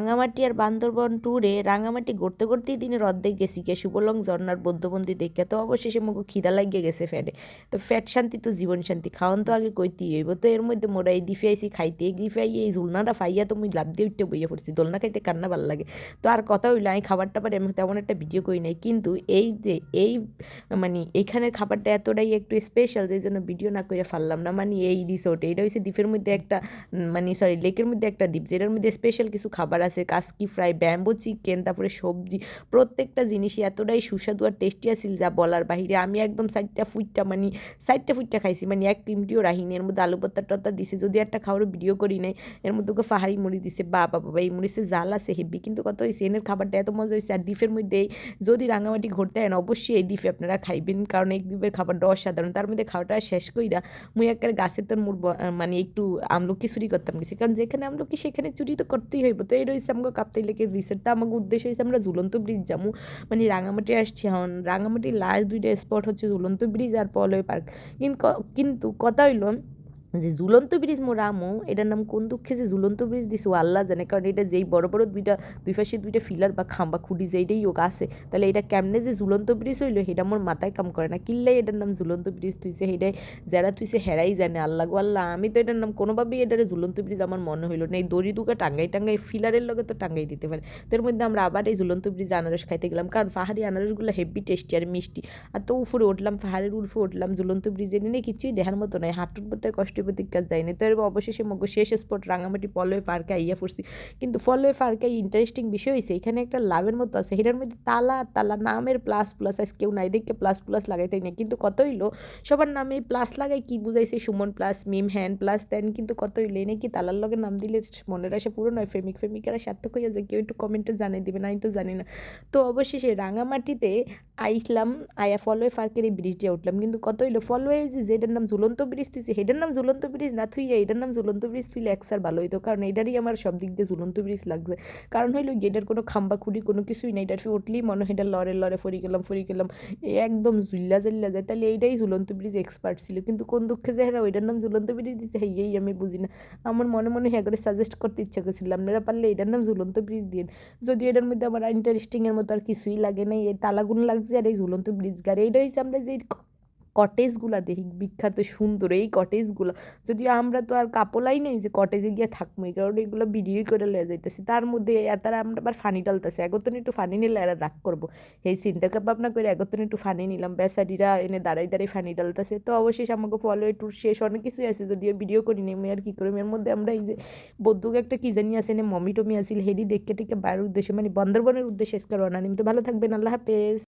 রাঙামাটি আর বান্দরবন ট্যুরে রাঙামাটি ঘুরতে ঘুরতেই দিনের অর্ধেক গেছি। কে শুভলং, ঝর্ণার বৌদ্ধমন্দির দেখে তো অবশেষে মুখ খিদা লাগিয়ে গেছে ফ্যাটে। তো ফ্যাট শান্তি তো জীবন শান্তি, খাওয়ান তো আগে কইতেই হইব। তো এর মধ্যে মোরা এই দিফে আইসি খাইতে এই দিফে আই এই ঝুলনাটা ফাইয়া তো মুই লাভ দিয়ে উঠতে বইয়া পড়ছি। দোলনা খাইতে কান্না ভালো লাগে। তো আর কথা হইল, আমি খাবারটা পারে আমি তেমন একটা ভিডিও করি নাই। কিন্তু এই যে, এই মানে এইখানের খাবারটা এতটাই একটু স্পেশাল যে জন্য ভিডিও না করে ফারলাম না। মানে এই রিসোর্ট এটা হচ্ছে দ্বীপের মধ্যে একটা মানে সরি লেকের মধ্যে একটা দ্বীপ, যেটার মধ্যে স্পেশাল কিছু খাবার আছে। কাসকি ফ্রাই ব্যাম্বো চিকেন তারপরে সবজি, প্রত্যেকটা জিনিসই এতটাই সুস্বাদু আর টেস্টি আছিল যা বলার বাহিরে। আমি একদম সাইডটা ফুটটা মানে সাইডটা ফুটটা খাইছি মানে এক কিমটিও রাহিনি এর মধ্যে আলু পত্তা টত্তা দিছে, যদি একটা খাওয়ারও ভিডিও করি নাই, এর মধ্যে ওকে পাহাড়ি মুড়ি দিছে বাবা বাবা এই মুড়িতে জাল আছে হেভি কিন্তু কত হয়েছে এনের খাবারটা এত মজা হয়েছে আর দ্বীপের মধ্যে যদি রাঙামাটি ঘুরতে হয় অবশ্যই এই দ্বীপে আপনারা খাইবেন, কারণ এই দ্বীপের খাবারটা অসাধারণ। তার মধ্যে খাওয়াটা শেষ কইরা মুই একটা গাছের তোর মুড় মানে একটু আমলকি চুরি করতাম গেছি। কারণ যেখানে আমলকি, সেখানে চুরি তো করতেই হইব। তো এই রয়েছে আমাকে কাপ্তাই লেকের রিসেট তা আমাকে উদ্দেশ্য হয়েছে, আমরা ঝুলন্ত ব্রিজ যাব। মানে রাঙামাটি আসছি এখন। রাঙামাটির লাস্ট দুইটা স্পট হচ্ছে ঝুলন্ত ব্রিজ আর পলয় পার্ক কিন্তু কিন্তু কথা হইল যে ঝুলন্ত ব্রিজ মোর আমু এটার নাম কোন দুঃখে যে ঝুলন্ত ব্রিজ দিছে, ও আল্লাহ জানে, কারণ এটা যেই বড় বড় দুইটা, দুই পাশে দুইটা ফিলার বা খাম্বা খুঁটি যেইটাই হোক আছে, তাহলে এটা কেমনে যে ঝুলন্ত ব্রিজ হইল, সেটা মোর মাথায় কাম করে না। কিল্লাই এটার নাম ঝুলন্ত ব্রিজ তুইছে সেটাই যারা তুইছে হেরাই জানে, আল্লাহ গো আল্লাহ, আমি তো এটার নাম কোনোভাবেই এটারে ঝুলন্ত ব্রিজ আমার মনে হইল না। এই দড়ি দুকা টাঙ্গাই টাঙ্গাই, ফিলারের লগে তো টাঙ্গাই দিতে পারে। তার মধ্যে আমরা আবার এই ঝুলন্ত ব্রিজ আনারস খাইতে গেলাম, কারণ পাহাড়ি আনারসগুলো হেভি টেস্টি আর মিষ্টি। আর তো উপরে উঠলাম, পাহাড়ের উর্ফে উঠলাম, ঝুলন্ত ব্রিজে নিয়ে কিছুই দেখার মতো নাই, হাঁটুর পথে কষ্ট প্রতিকার যায় না তো এর অবশেষে মগ শেষ স্পট রাঙামাটি পলয় পার্কে আইয়া পড়ছি কিন্তু পলয় পার্কে ইন্টারেস্টিং বিষয় হয়েছে এখানে একটা লাভের মতো আছে। সেটার মধ্যে তালা তালা নামের প্লাস প্লাস আজ কেউ নাই দেখে প্লাস প্লাস লাগাইতে না কিন্তু কত হইল, সবার নামে প্লাস লাগাই কি বুঝাইছে? Suman plus Mim hand plus দেন কিন্তু কত হইল? এই নাকি তালার লগে নাম দিলে মনের আশা পুরো নয় ফেমিক ফেমিকেরা সার্থক হইয়া যায়। কেউ একটু কমেন্টে জানিয়ে দিবে না আমি তো জানি না। তো অবশেষে রাঙামাটিতে আইসলাম, আয়া ফলওয়ে ফার্কের এই ব্রিজে উঠলাম। কিন্তু কত হইল? ফলওয়ে যে যেটার নাম ঝুলন্ত ব্রিজ তুইছে সেটার নাম ঝুলন্ত ব্রিজ না থুইয়া এটার নাম ঝুলন্ত ব্রিজ তুইলে একসার ভালো হইতো। কারণ এটারই আমার সব দিক দিয়ে ঝুলন্ত ব্রিজ লাগছে। কারণ হইল এটার কোনো খাম্বা খুঁড়ি কোনো কিছুই নাই। এটার উঠলেই মনে হয় এটা লড়ে লড়ে ফরি গেলাম ফরি গেলাম। একদম জুল্লা জুল্লা যায়। তাহলে এইটাই ঝুলন্ত ব্রিজ এক্সপার্ট ছিল। কিন্তু কোন দুঃখে যে হেরা ওইটার নাম ঝুলন্ত ব্রিজ দিচ্ছে হেয়েই আমি বুঝি না। আমার মনে মনে হ্যাঁ করে সাজেস্ট করতে ইচ্ছা করছিলাম আপনারা পারলে এটার নাম ঝুলন্ত ব্রিজ দিন যদি এটার মধ্যে আমার ইন্টারেস্টিংয়ের মতো আর কিছুই লাগে নাই। এই তালাগুন লাগছে আর এই ঝুলন্ত ব্রিজ গাড়ি এইটা হচ্ছে আমরা যে কটেজগুলা দেখি, বিখ্যাত, সুন্দর, এই কটেজগুলো যদিও আমরা তো আর কাপলাই নেই যে কটেজে গিয়ে থাকব এই কারণে এগুলো ভিডিওই করে লয়ে যাইতেছি। তার মধ্যে তারা আমরা আবার ফানি ডালতেছে একতন একটু ফানি নিলে এরা রাগ করব। এই চিন্তা ভাবনা করে একতন একটু ফানি নিলাম বেসারিরা এনে দাঁড়াই দাঁড়াই ফানি ডালতেছে তো অবশেষে আমাকে ফলো ট্যুর শেষ, অনেক কিছুই আছে, যদিও ভিডিও করি নি আর কী করি। এর মধ্যে আমরা এই যে বৌদ্ধকে একটা কি জানি আছে মমি টমি আসিল হেডি দেখে টেকে বাইরের উদ্দেশ্যে মানে বন্দরবনের উদ্দেশ্যে এসকার রওনা দিম। তো ভালো থাকবেন, আল্লাহ হাফেজ।